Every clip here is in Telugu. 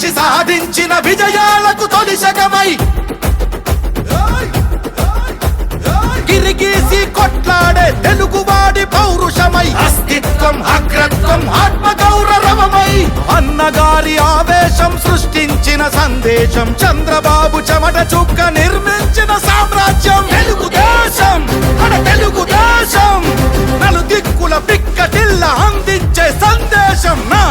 మనిషి సాధించిన విజయాలకు తొలి శకమై. గిరిగీసి కొట్లాడే తెలుగువాడి పౌరుషమై. అస్తిత్వం అగ్రత్వం ఆత్మ గౌరవమై అన్నగారి ఆవేశం సృష్టించిన సందేశం. చంద్రబాబు చెమట చుక్క నిర్మించిన సామ్రాజ్యం. తెలుగుదేశం మన తెలుగుదేశం. నలు దిక్కుల పిక్క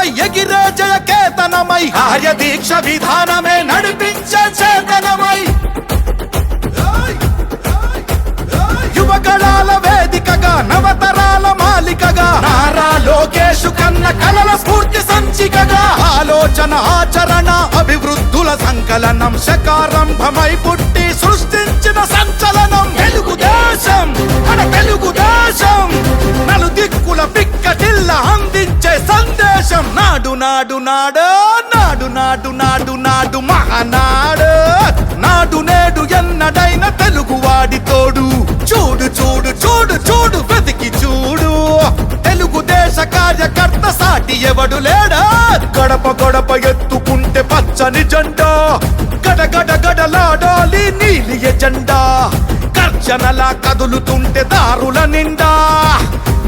భుజాలపై ఎగిరే జయ కేతనమై కార్యదీక్ష విధానమే నడిపించే చేతనమై యువగళాల వేదికగా నవతరాల మాలికగా. నారా లోకేష్ కన్న కలల స్ఫూర్తి సంచికగా. ఆలోచన ఆచరణ అభివృద్ధుల సంకలనం శకారంభమై పుట్టి సృష్టించిన సంచలనం. తెలుగుదేశం మన తెలుగుదేశం నాడు నాడు నాడు నాడు నాడు నాడు నాడు మహానాడు. నాడు నేడు ఎన్నడైన తెలుగువాడి తోడు. చూడు చూడు చూడు చూడు వెతికి చూడు. తెలుగుదేశ కార్యకర్త సాటి ఎవడు లేడా? గడప గడప ఎత్తుకుంటే పచ్చని జెండా. గడ గడలాడాలి నీలి ఎజెండా. గర్జనలా కదులుతుంటే దారుల నిండా.